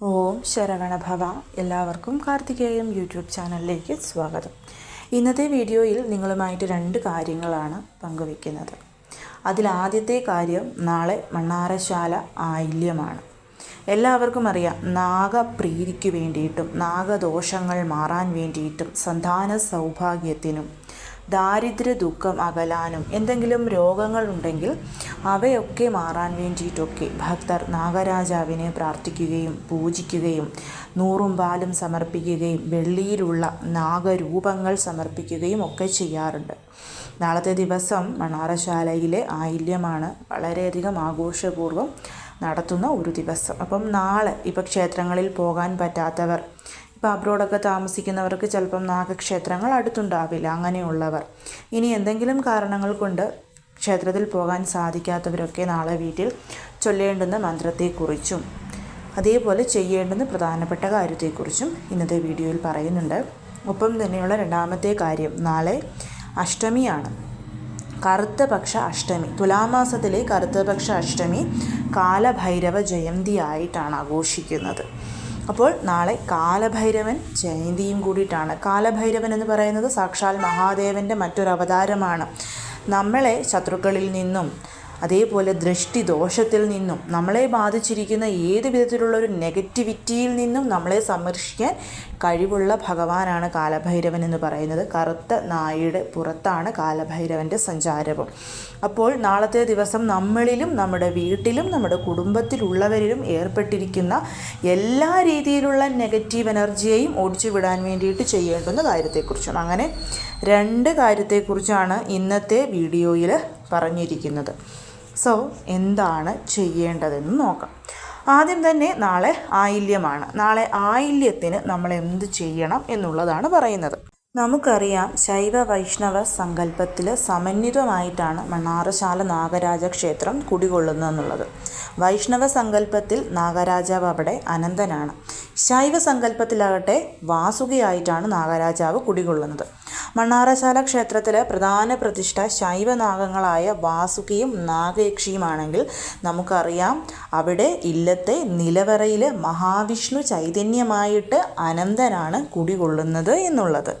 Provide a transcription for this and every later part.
ഓം ശരവണഭവ എല്ലാവർക്കും കാർത്തികേയം യൂട്യൂബ് ചാനലിലേക്ക് സ്വാഗതം. ഇന്നത്തെ വീഡിയോയിൽ നിങ്ങളുമായിട്ട് രണ്ട് കാര്യങ്ങളാണ് പങ്കുവയ്ക്കുന്നത് അതിലാദ്യത്തെ കാര്യം നാളെ മണ്ണാറശാല ആയില്യമാണ്. എല്ലാവർക്കും അറിയാം നാഗപ്രീതിക്ക് വേണ്ടിയിട്ടും നാഗദോഷങ്ങൾ മാറാൻ വേണ്ടിയിട്ടും സന്താന സൗഭാഗ്യത്തിനും ദാരിദ്ര്യ ദുഃഖം അകലാനും എന്തെങ്കിലും രോഗങ്ങൾ ഉണ്ടെങ്കിൽ അവയൊക്കെ മാറാൻ വേണ്ടിയിട്ടൊക്കെ ഭക്തർ നാഗരാജാവിനെ പ്രാർത്ഥിക്കുകയും പൂജിക്കുകയും നൂറും പാലും സമർപ്പിക്കുകയും വെള്ളിയിലുള്ള നാഗരൂപങ്ങൾ സമർപ്പിക്കുകയും ഒക്കെ ചെയ്യാറുണ്ട്. നാളത്തെ ദിവസം മണാറശാലയിലെ ആയില്യമാണ് വളരെയധികം ആഘോഷപൂർവം നടത്തുന്ന ഒരു ദിവസം. അപ്പം നാളെ ഇപ്പോൾ ക്ഷേത്രങ്ങളിൽ പോകാൻ പറ്റാത്തവർ ഇപ്പോൾ അബ്രോഡൊക്കെ താമസിക്കുന്നവർക്ക് ചിലപ്പം നാഗക്ഷേത്രങ്ങൾ അടുത്തുണ്ടാവില്ല അങ്ങനെയുള്ളവർ. ഇനി എന്തെങ്കിലും കാരണങ്ങൾ കൊണ്ട് ക്ഷേത്രത്തിൽ പോകാൻ സാധിക്കാത്തവരൊക്കെ നാളെ വീട്ടിൽ ചൊല്ലേണ്ടുന്ന മന്ത്രത്തെക്കുറിച്ചും അതേപോലെ ചെയ്യേണ്ടുന്ന പ്രധാനപ്പെട്ട കാര്യത്തെക്കുറിച്ചും ഇന്നത്തെ വീഡിയോയിൽ പറയുന്നുണ്ട്. ഒപ്പം തന്നെയുള്ള രണ്ടാമത്തെ കാര്യം നാളെ അഷ്ടമിയാണ്. കറുത്തപക്ഷ അഷ്ടമി തുലാമാസത്തിലെ കറുത്തപക്ഷ അഷ്ടമി കാലഭൈരവ ജയന്തിയായിട്ടാണ് ആഘോഷിക്കുന്നത്. അപ്പോൾ നാളെ കാലഭൈരവൻ ജയന്തിയും കൂടിയിട്ടാണ്. കാലഭൈരവൻ എന്ന് പറയുന്നത് സാക്ഷാൽ മഹാദേവന്റെ മറ്റൊരു അവതാരമാണ് നമ്മളെ ശത്രുക്കളിൽ നിന്നും അതേപോലെ ദൃഷ്ടി ദോഷത്തിൽ നിന്നും നമ്മളെ ബാധിച്ചിരിക്കുന്ന ഏത് വിധത്തിലുള്ള ഒരു നെഗറ്റിവിറ്റിയിൽ നിന്നും നമ്മളെ സംരക്ഷിക്കാൻ കഴിവുള്ള ഭഗവാനാണ് കാലഭൈരവൻ എന്ന് പറയുന്നത്. കറുത്ത നായയുടെ പുറത്താണ് കാലഭൈരവന്റെ സഞ്ചാരവും. അപ്പോൾ നാളത്തെ ദിവസം നമ്മളിലും നമ്മുടെ വീട്ടിലും നമ്മുടെ കുടുംബത്തിലുള്ളവരിലും ഏർപ്പെട്ടിരിക്കുന്ന എല്ലാ രീതിയിലുള്ള നെഗറ്റീവ് എനർജിയെയും ഓടിച്ചു വിടാൻ വേണ്ടിയിട്ട് ചെയ്യേണ്ടുന്ന കാര്യത്തെക്കുറിച്ചും. അങ്ങനെ രണ്ട് കാര്യത്തെക്കുറിച്ചാണ് ഇന്നത്തെ വീഡിയോയിൽ പറഞ്ഞിരിക്കുന്നത്. സോ എന്താണ് ചെയ്യേണ്ടതെന്ന് നോക്കാം. ആദ്യം തന്നെ നാളെ ആയില്യമാണ്. നാളെ ആയില്യത്തിന് നമ്മൾ എന്ത് ചെയ്യണം എന്നുള്ളതാണ് പറയുന്നത്. നമുക്കറിയാം ശൈവ വൈഷ്ണവ സങ്കല്പത്തിൽ സമന്വിതമായിട്ടാണ് മണ്ണാറശാല നാഗരാജ ക്ഷേത്രം കുടികൊള്ളുന്നതെന്നുള്ളത് വൈഷ്ണവ സങ്കല്പത്തിൽ നാഗരാജാവ് അവിടെ അനന്തനാണ്. ശൈവ സങ്കല്പത്തിലാകട്ടെ വാസുകിയായിട്ടാണ് നാഗരാജാവ് കുടികൊള്ളുന്നത്. മണ്ണാറശാല ക്ഷേത്രത്തിലെ പ്രധാന പ്രതിഷ്ഠ ശൈവനാഗങ്ങളായ വാസുകിയും നാഗയക്ഷിയുമാണെങ്കിൽ നമുക്കറിയാം അവിടെ ഇല്ലത്തെ നിലവറയിൽ മഹാവിഷ്ണു ചൈതന്യമായിട്ട് അനന്തനാണ് കുടികൊള്ളുന്നത് എന്നുള്ളത്.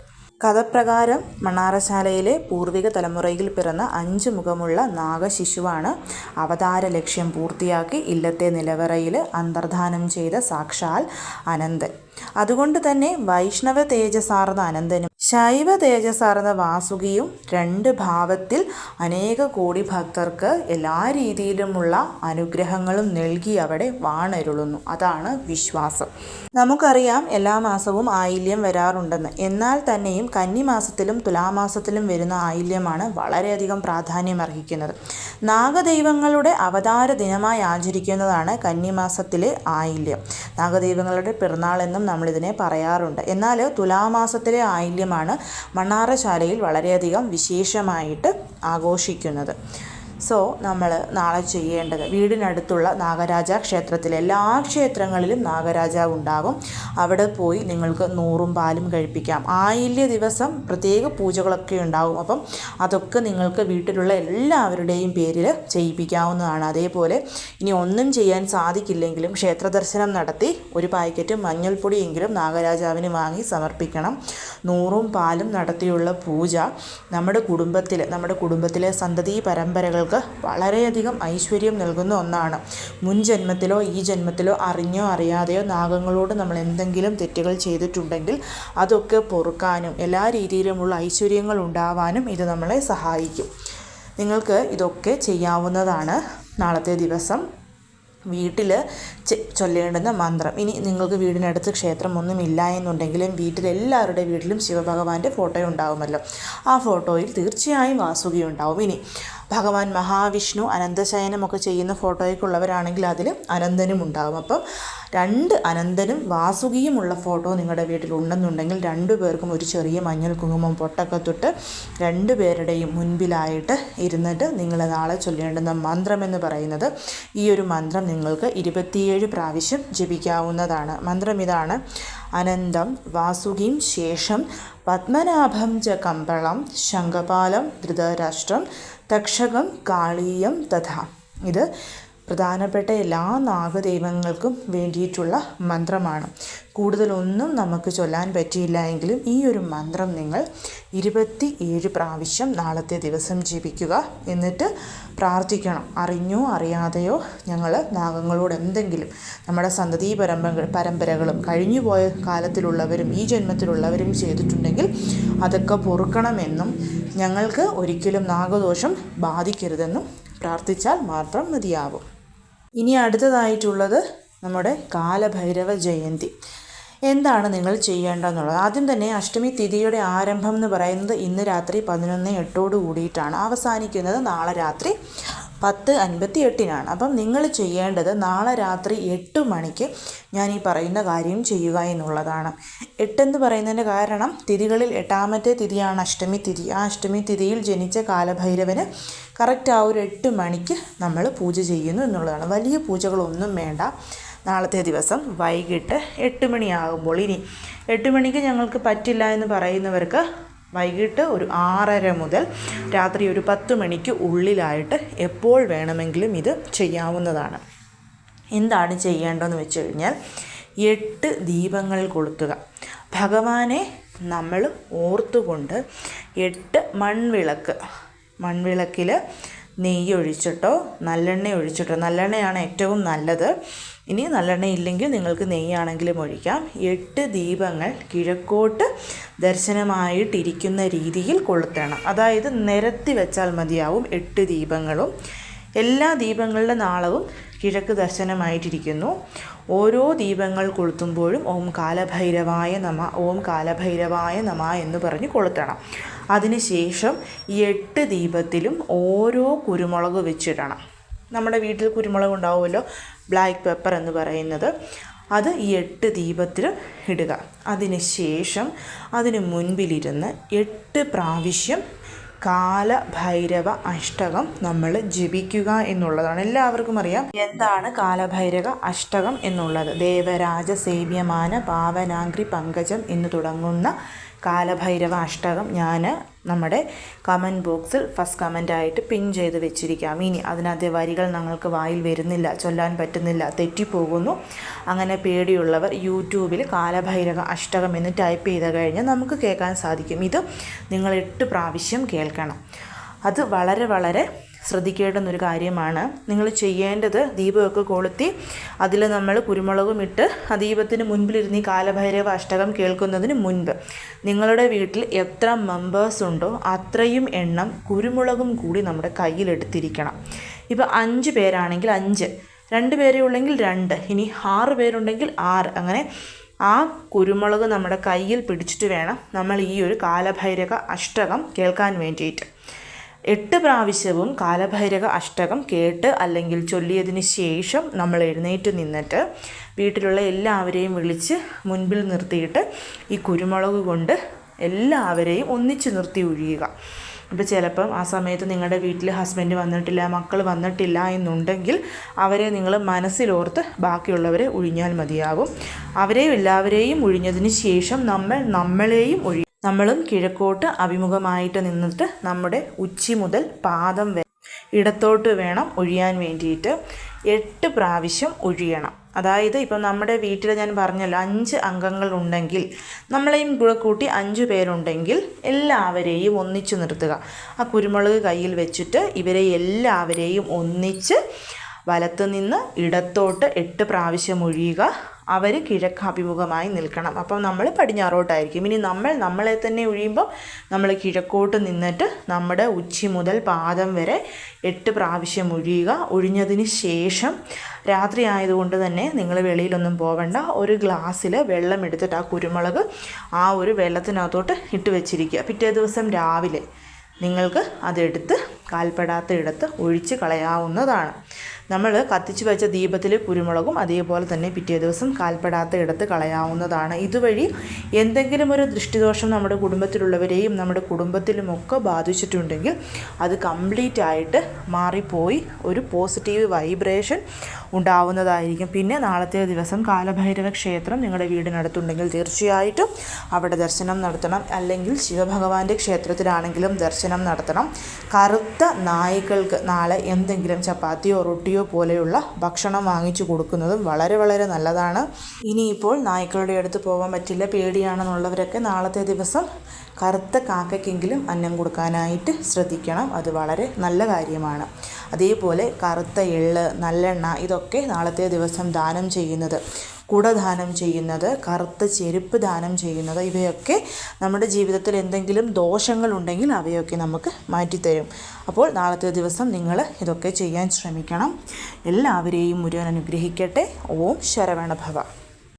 കഥപ്രകാരം മണ്ണാറശാലയിലെ പൂർവിക തലമുറയിൽ പിറന്ന അഞ്ച് മുഖമുള്ള നാഗശിശുവാണ് അവതാര ലക്ഷ്യം പൂർത്തിയാക്കി ഇല്ലത്തെ നിലവറയിൽ അന്തർധാനം ചെയ്ത സാക്ഷാൽ അനന്തൻ. അതുകൊണ്ട് തന്നെ വൈഷ്ണവ തേജസാർന്ന അനന്തനും ശൈവ തേജസാർന്ന വാസുകിയും രണ്ട് ഭാവത്തിൽ അനേക കോടി ഭക്തർക്ക് എല്ലാ രീതിയിലുമുള്ള അനുഗ്രഹങ്ങളും നൽകി അവിടെ വാണരുളുന്നു. അതാണ് വിശ്വാസം. നമുക്കറിയാം എല്ലാ മാസവും ആയില്യം വരാറുണ്ടെന്ന്. എന്നാൽ തന്നെയും കന്നിമാസത്തിലും തുലാമാസത്തിലും വരുന്ന ആയില്യമാണ് വളരെയധികം പ്രാധാന്യം അർഹിക്കുന്നത് നാഗദൈവങ്ങളുടെ അവതാര ദിനമായി ആചരിക്കുന്നതാണ് കന്നിമാസത്തിലെ ആയില്യം. നാഗദൈവങ്ങളുടെ പിറന്നാൾ എന്നും നമ്മളിതിനെ പറയാറുണ്ട്. എന്നാൽ തുലാമാസത്തിലെ ആയില്യമാണ് മണ്ണാറശാലയിൽ വളരെയധികം വിശേഷമായിട്ട് ആഘോഷിക്കുന്നത്. സോ നമ്മൾ നാളെ ചെയ്യേണ്ടത് വീടിനടുത്തുള്ള നാഗരാജ ക്ഷേത്രത്തിൽ എല്ലാ ക്ഷേത്രങ്ങളിലും നാഗരാജാവ് ഉണ്ടാകും. അവിടെ പോയി നിങ്ങൾക്ക് നൂറും പാലും കഴിപ്പിക്കാം. ആയില്യ ദിവസം പ്രത്യേക പൂജകളൊക്കെ ഉണ്ടാകും. അപ്പം അതൊക്കെ നിങ്ങൾക്ക് വീട്ടിലുള്ള എല്ലാവരുടെയും പേരിൽ ചെയ്യിപ്പിക്കാവുന്നതാണ്. അതേപോലെ ഇനി ഒന്നും ചെയ്യാൻ സാധിക്കില്ലെങ്കിലും ക്ഷേത്ര ദർശനം നടത്തി ഒരു പാക്കറ്റ് മഞ്ഞൾപ്പൊടിയെങ്കിലും നാഗരാജാവിന് വാങ്ങി സമർപ്പിക്കണം. നൂറും പാലും നടത്തിയുള്ള പൂജ നമ്മുടെ കുടുംബത്തിൽ നമ്മുടെ കുടുംബത്തിലെ സന്തതി പരമ്പരകൾക്ക് വളരെയധികം ഐശ്വര്യം നൽകുന്ന ഒന്നാണ്. മുൻ ജന്മത്തിലോ ഈ ജന്മത്തിലോ അറിഞ്ഞോ അറിയാതെയോ നാഗങ്ങളോട് നമ്മൾ എന്തെങ്കിലും തെറ്റുകൾ ചെയ്തിട്ടുണ്ടെങ്കിൽ അതൊക്കെ പൊറുക്കാനും എല്ലാ രീതിയിലുമുള്ള ഐശ്വര്യങ്ങൾ ഉണ്ടാവാനും ഇത് നമ്മളെ സഹായിക്കും. നിങ്ങൾക്ക് ഇതൊക്കെ ചെയ്യാവുന്നതാണ് നാളത്തെ ദിവസം. വീട്ടിൽ ചൊല്ലേണ്ടുന്ന മന്ത്രം. ഇനി നിങ്ങൾക്ക് വീടിനടുത്ത് ക്ഷേത്രം ഒന്നും ഇല്ല എന്നുണ്ടെങ്കിലും വീട്ടിൽ എല്ലാവരുടെ വീട്ടിലും ശിവഭഗവാന്റെ ഫോട്ടോ ഉണ്ടാവുമല്ലോ. ആ ഫോട്ടോയിൽ തീർച്ചയായും വാസുകയുണ്ടാവും ഇനി ഭഗവാൻ മഹാവിഷ്ണു അനന്തശയനമൊക്കെ ചെയ്യുന്ന ഫോട്ടോയ്ക്കുള്ളവരാണെങ്കിൽ അതിൽ അനന്തനും ഉണ്ടാകും അപ്പം രണ്ട് അനന്തനും വാസുകിയുമുള്ള ഫോട്ടോ നിങ്ങളുടെ വീട്ടിലുണ്ടെന്നുണ്ടെങ്കിൽ രണ്ടു പേർക്കും ഒരു ചെറിയ മഞ്ഞൾ കുങ്കുമം പൊട്ടൊക്കെ തൊട്ട് രണ്ടു പേരുടെയും മുൻപിലായിട്ട് ഇരുന്നിട്ട് നിങ്ങൾ നാളെ ചൊല്ലേണ്ടുന്ന മന്ത്രം എന്ന് പറയുന്നത് ഈ ഒരു മന്ത്രം നിങ്ങൾക്ക് ഇരുപത്തിയേഴ് പ്രാവശ്യം ജപിക്കാവുന്നതാണ്. മന്ത്രം ഇതാണ് അനന്തം വാസുകിം ശേഷം പത്മനാഭം ച കമ്പളം ശംഖപാലം ധൃതരാഷ്ട്രം തക്ഷകം കാളീയം തഥ. ഇത് പ്രധാനപ്പെട്ട എല്ലാ നാഗദൈവങ്ങൾക്കും വേണ്ടിയിട്ടുള്ള മന്ത്രമാണ്. കൂടുതലൊന്നും നമുക്ക് ചൊല്ലാൻ പറ്റിയില്ല എങ്കിലും ഈ ഒരു മന്ത്രം നിങ്ങൾ ഇരുപത്തി ഏഴ് പ്രാവശ്യം നാളത്തെ ദിവസം ജീവിക്കുക എന്നിട്ട് പ്രാർത്ഥിക്കണം. അറിഞ്ഞോ അറിയാതെയോ ഞങ്ങൾ നാഗങ്ങളോട് എന്തെങ്കിലും നമ്മുടെ സന്തതി പരമ്പര പരമ്പരകളും കഴിഞ്ഞുപോയ കാലത്തിലുള്ളവരും ഈ ജന്മത്തിലുള്ളവരും ചെയ്തിട്ടുണ്ടെങ്കിൽ അതൊക്കെ പൊറുക്കണമെന്നും ഞങ്ങൾക്ക് ഒരിക്കലും നാഗദോഷം ബാധിക്കരുതെന്നും പ്രാർത്ഥിച്ചാൽ മാത്രം മതിയാവും. ഇനി അടുത്തതായിട്ടുള്ളത് നമ്മുടെ കാലഭൈരവ ജയന്തി. എന്താണ് നിങ്ങൾ ചെയ്യേണ്ടതെന്നുള്ളത്? ആദ്യം തന്നെ അഷ്ടമി തിഥിയുടെ ആരംഭം എന്ന് പറയുന്നത് ഇന്ന് രാത്രി പതിനൊന്ന് എട്ടോട് കൂടിയിട്ടാണ്. അവസാനിക്കുന്നത് നാളെ രാത്രി പത്ത് അൻപത്തി എട്ടിനാണ് അപ്പം നിങ്ങൾ ചെയ്യേണ്ടത് നാളെ രാത്രി എട്ട് മണിക്ക് ഞാൻ ഈ പറയുന്ന കാര്യം ചെയ്യുക എന്നുള്ളതാണ്. എട്ടെന്ന് പറയുന്നതിന്റെ കാരണം തിഥികളിൽ എട്ടാമത്തെ തിഥിയാണ് അഷ്ടമി തിഥി. ആ അഷ്ടമി തിഥിയിൽ ജനിച്ച കാലഭൈരവന് കറക്റ്റ് ആ ഒരു എട്ട് മണിക്ക് നമ്മൾ പൂജ ചെയ്യുന്നു എന്നുള്ളതാണ്. വലിയ പൂജകളൊന്നും വേണ്ട. നാളത്തെ ദിവസം വൈകിട്ട് എട്ട് മണിയാകുമ്പോൾ ഇനി എട്ട് മണിക്ക് ഞങ്ങൾക്ക് പറ്റില്ല എന്ന് പറയുന്നവർക്ക് വൈകിട്ട് ഒരു ആറര മുതൽ രാത്രി ഒരു പത്ത് മണിക്ക് ഉള്ളിലായിട്ട് എപ്പോൾ വേണമെങ്കിലും ഇത് ചെയ്യാവുന്നതാണ്. എന്താണ് ചെയ്യേണ്ടതെന്ന് വെച്ച് കഴിഞ്ഞാൽ എട്ട് ദീപങ്ങൾ കൊളുത്തുക. ഭഗവാനെ നമ്മൾ ഓർത്തുകൊണ്ട് എട്ട് മൺവിളക്ക് മൺവിളക്കിൽ നെയ്യ് ഒഴിച്ചിട്ടോ നല്ലെണ്ണ ഒഴിച്ചിട്ടോ. നല്ലെണ്ണയാണ് ഏറ്റവും നല്ലത്. ഇനി നല്ലെണ്ണ ഇല്ലെങ്കിൽ നിങ്ങൾക്ക് നെയ്യാണെങ്കിലും ഒഴിക്കാം. എട്ട് ദീപങ്ങൾ കിഴക്കോട്ട് ദർശനമായിട്ടിരിക്കുന്ന രീതിയിൽ കൊളുത്തണം. അതായത് നിരത്തി വെച്ചാൽ മതിയാവും എട്ട് ദീപങ്ങളും. എല്ലാ ദീപങ്ങളുടെ നാളവും കിഴക്ക് ദർശനമായിട്ടിരിക്കുന്നു. ഓരോ ദീപങ്ങൾ കൊളുത്തുമ്പോഴും ഓം കാലഭൈരവായ നമ ഓം കാലഭൈരവായ നമ എന്ന് പറഞ്ഞ് കൊളുത്തണം. അതിനുശേഷം എട്ട് ദീപത്തിലും ഓരോ കുരുമുളക് വെച്ചിടണം. നമ്മുടെ വീട്ടിൽ കുരുമുളക് ഉണ്ടാവുമല്ലോ? ബ്ലാക്ക് പെപ്പർ എന്ന് പറയുന്നത്. അത് ഈ എട്ട് ദീപത്തിൽ ഇടുക. അതിനുശേഷം അതിന് മുൻപിലിരുന്ന് എട്ട് പ്രാവശ്യം കാലഭൈരവ അഷ്ടകം നമ്മൾ ജപിക്കുക എന്നുള്ളതാണ്. എല്ലാവർക്കും അറിയാം എന്താണ് കാലഭൈരവ അഷ്ടകം എന്നുള്ളത്. ദേവരാജ സേവ്യമാന പാവനാഗ്രി പങ്കജം എന്ന് തുടങ്ങുന്ന കാലഭൈരവ അഷ്ടകം ഞാൻ നമ്മുടെ കമന്റ് ബോക്സിൽ ഫസ്റ്റ് കമന്റായിട്ട് പിൻ ചെയ്ത് വെച്ചിരിക്കാം. ഇനി അതിനകത്തെ വരികൾ ഞങ്ങൾക്ക് വായിൽ വരുന്നില്ല ചൊല്ലാൻ പറ്റുന്നില്ല തെറ്റിപ്പോകുന്നു. അങ്ങനെ പേടിയുള്ളവർ യൂട്യൂബിൽ കാലഭൈരവ അഷ്ടകം എന്ന് ടൈപ്പ് ചെയ്ത് കഴിഞ്ഞാൽ നമുക്ക് കേൾക്കാൻ സാധിക്കും. ഇത് നിങ്ങൾ എട്ട് പ്രാവശ്യം കേൾക്കണം. അത് വളരെ വളരെ ശ്രദ്ധിക്കേണ്ടുന്നൊരു കാര്യമാണ്. നിങ്ങൾ ചെയ്യേണ്ടത് ദീപമൊക്കെ കൊളുത്തി അതിൽ നമ്മൾ കുരുമുളകും ഇട്ട് ആ ദീപത്തിന് മുൻപിലിരുന്ന് ഈ കാലഭൈരവ അഷ്ടകം കേൾക്കുന്നതിന് മുൻപ് നിങ്ങളുടെ വീട്ടിൽ എത്ര മെമ്പേഴ്സ് ഉണ്ടോ അത്രയും എണ്ണം കുരുമുളകും കൂടി നമ്മുടെ കയ്യിലെടുത്തിരിക്കണം. ഇപ്പോൾ അഞ്ച് പേരാണെങ്കിൽ അഞ്ച് രണ്ട് പേരേ ഉള്ളെങ്കിൽ രണ്ട് ഇനി ആറ് പേരുണ്ടെങ്കിൽ ആറ്. അങ്ങനെ ആ കുരുമുളക് നമ്മുടെ കയ്യിൽ പിടിച്ചിട്ട് വേണം നമ്മൾ ഈ ഒരു കാലഭൈരക അഷ്ടകം കേൾക്കാൻ വേണ്ടിയിട്ട്. എട്ട് പ്രാവശ്യവും കാലഭൈരക അഷ്ടകം കേട്ട് അല്ലെങ്കിൽ ചൊല്ലിയതിന് ശേഷം നമ്മൾ എഴുന്നേറ്റ് നിന്നിട്ട് വീട്ടിലുള്ള എല്ലാവരെയും വിളിച്ച് മുൻപിൽ നിർത്തിയിട്ട് ഈ കുരുമുളക് കൊണ്ട് എല്ലാവരെയും ഒന്നിച്ചു നിർത്തി ഒഴിയുക അപ്പോൾ ചിലപ്പം ആ സമയത്ത് നിങ്ങളുടെ വീട്ടിൽ ഹസ്ബൻഡ് വന്നിട്ടില്ല മക്കൾ വന്നിട്ടില്ല എന്നുണ്ടെങ്കിൽ അവരെ നിങ്ങൾ മനസ്സിലോർത്ത് ബാക്കിയുള്ളവരെ ഒഴിഞ്ഞാൽ മതിയാകും അവരെയും എല്ലാവരെയും ഒഴിഞ്ഞതിന് ശേഷം നമ്മൾ നമ്മളെയും ഒഴി നമ്മളും കിഴക്കോട്ട് അഭിമുഖമായിട്ട് നിന്നിട്ട് നമ്മുടെ ഉച്ചി മുതൽ പാദം വരെ ഇടത്തോട്ട് വേണം ഒഴിയാൻ വേണ്ടിയിട്ട്. എട്ട് പ്രാവശ്യം ഒഴിയണം. അതായത് ഇപ്പം നമ്മുടെ വീട്ടിൽ ഞാൻ പറഞ്ഞല്ലോ അഞ്ച് അംഗങ്ങൾ ഉണ്ടെങ്കിൽ നമ്മളെയും കൂടെ കൂട്ടി അഞ്ച് പേരുണ്ടെങ്കിൽ എല്ലാവരെയും ഒന്നിച്ചു നിർത്തുക. ആ കുരുമുളക് കയ്യിൽ വെച്ചിട്ട് ഇവരെ എല്ലാവരെയും ഒന്നിച്ച് വലത്തുനിന്ന് ഇടത്തോട്ട് എട്ട് പ്രാവശ്യം ഒഴിയുക. അവർ കിഴക്കാഭിമുഖമായി നിൽക്കണം. അപ്പം നമ്മൾ പടിഞ്ഞാറോട്ടായിരിക്കും. ഇനി നമ്മൾ നമ്മളെ തന്നെ ഒഴിയുമ്പോൾ നമ്മൾ കിഴക്കോട്ട് നിന്നിട്ട് നമ്മുടെ ഉച്ചി മുതൽ പാദം വരെ എട്ട് പ്രാവശ്യം ഒഴിയുക. ഒഴിഞ്ഞതിന് ശേഷം രാത്രി ആയതുകൊണ്ട് തന്നെ നിങ്ങൾ വെളിയിലൊന്നും പോകണ്ട ഒരു ഗ്ലാസ്സിൽ വെള്ളം എടുത്തിട്ട് ആ കുരുമുളക് ആ ഒരു വെള്ളത്തിനകത്തോട്ട് ഇട്ട് വെച്ചിരിക്കുക. പിറ്റേ ദിവസം രാവിലെ നിങ്ങൾക്ക് അതെടുത്ത് കാൽപ്പെടാത്ത ഇടത്ത് ഒഴിച്ച് കളയാവുന്നതാണ്. നമ്മൾ കത്തിച്ച് വെച്ച ദീപത്തിൽ കുരുമുളകും അതേപോലെ തന്നെ പിറ്റേ ദിവസം കാൽപ്പെടാത്ത ഇടത്ത് കളയാവുന്നതാണ്. ഇതുവഴി എന്തെങ്കിലും ഒരു ദൃഷ്ടിദോഷം നമ്മുടെ കുടുംബത്തിലുള്ളവരെയും നമ്മുടെ കുടുംബത്തിലുമൊക്കെ ബാധിച്ചിട്ടുണ്ടെങ്കിൽ അത് കംപ്ലീറ്റ് ആയിട്ട് മാറിപ്പോയി. ഒരു പോസിറ്റീവ് വൈബ്രേഷൻ ഉണ്ടാവുന്നതായിരിക്കും. പിന്നെ നാളത്തെ ദിവസം കാലഭൈരവ ക്ഷേത്രം നിങ്ങളുടെ വീടിനടുത്തുണ്ടെങ്കിൽ തീർച്ചയായിട്ടും അവിടെ ദർശനം നടത്തണം. അല്ലെങ്കിൽ ശിവഭഗവാന്റെ ക്ഷേത്രത്തിലാണെങ്കിലും ദർശനം നടത്തണം. കറുത്ത നായ്ക്കൾക്ക് നാളെ എന്തെങ്കിലും ചപ്പാത്തിയോ റൊട്ടിയോ പോലെയുള്ള ഭക്ഷണം വാങ്ങിച്ചു കൊടുക്കുന്നതും വളരെ വളരെ നല്ലതാണ്. ഇനിയിപ്പോൾ നായ്ക്കളുടെ അടുത്ത് പോകാൻ പറ്റില്ല പേടിയാണെന്നുള്ളവരൊക്കെ നാളത്തെ ദിവസം കറുത്ത കാക്കയ്ക്കെങ്കിലും അന്നം കൊടുക്കാനായിട്ട് ശ്രദ്ധിക്കണം. അത് വളരെ നല്ല കാര്യമാണ്. അതേപോലെ കറുത്ത എള്ള് നല്ലെണ്ണ ഇതൊക്കെ നാളത്തെ ദിവസം ദാനം ചെയ്യുന്നത്. കുട ദാനം ചെയ്യുന്നത് കറുത്ത ചെരുപ്പ് ദാനം ചെയ്യുന്നത് ഇവയൊക്കെ നമ്മുടെ ജീവിതത്തിൽ എന്തെങ്കിലും ദോഷങ്ങളുണ്ടെങ്കിൽ അവയൊക്കെ നമുക്ക് മാറ്റിത്തരും. അപ്പോൾ നാളത്തെ ദിവസം നിങ്ങൾ ഇതൊക്കെ ചെയ്യാൻ ശ്രമിക്കണം. എല്ലാവരെയും മുരുകൻ അനുഗ്രഹിക്കട്ടെ. ഓം ശരവണഭവ.